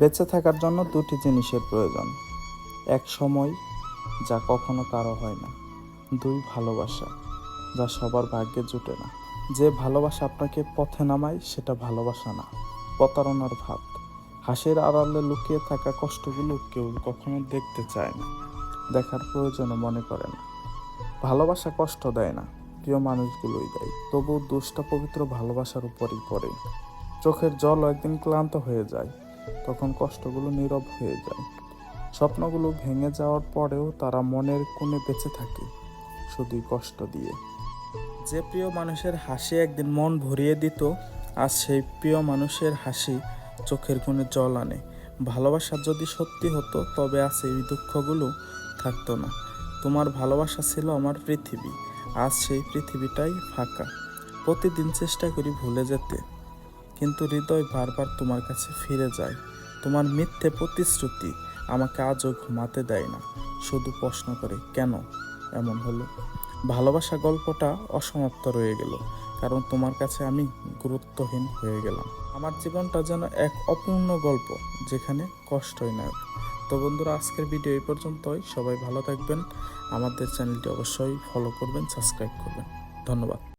বেঁচে থাকার জন্য দুটি জিনিসের প্রয়োজন। এক সময় যা কখনো কারও হয় না, দুই ভালোবাসা যা সবার ভাগ্যে জুটে না। যে ভালোবাসা আপনাকে পথে নামায়, সেটা ভালোবাসা না, প্রতারণার ভাব। হাসির আড়ালে লুকিয়ে থাকা কষ্টগুলো কেউ কখনো দেখতে চায় না, দেখার প্রয়োজনও মনে করে না। ভালোবাসা কষ্ট দেয় না, প্রিয় মানুষগুলোই দেয় তবু দুষ্টা পবিত্র ভালোবাসার উপরই পড়ে। চোখের জল একদিন ক্লান্ত হয়ে যায় তখন কষ্টগুলো নীরব হয়ে যায়। স্বপ্নগুলো ভেঙে যাওয়ার পরেও তারা মনের কোণে বেঁচে থাকে শুধুই কষ্ট দিয়ে। যে প্রিয় মানুষের হাসি একদিন মন ভরিয়ে দিত, আজ সেই প্রিয় মানুষের হাসি চোখের কোণে জল আনে। ভালোবাসা যদি সত্যি হতো, তবে আজ এই দুঃখগুলো থাকতো না। তোমার ভালোবাসা ছিল আমার পৃথিবী, আজ সেই পৃথিবীটাই ফাঁকা। প্রতিদিন চেষ্টা করি ভুলে যেতে। কিন্তু হৃদয় বারবার তোমার কাছে ফিরে যায়। তোমার মিথ্যে প্রতিশ্রুতি আমাকে আজও ঘুমাতে দেয় না। শুধু প্রশ্ন করে, কেন? এমন হলো। ভালোবাসা গল্পটা অসমাপ্ত রয়ে গেল, কারণ তোমার কাছে আমি গুরুত্বহীন হয়ে গেলাম। আমার জীবনটা যেন এক অপূর্ণ গল্প, যেখানে কষ্টই নায়ক তো বন্ধুরা, আজকের ভিডিও এই পর্যন্তই। সবাই ভালো থাকবেন। আমাদের চ্যানেলটি অবশ্যই ফলো করবেন, সাবস্ক্রাইব করবেন। ধন্যবাদ।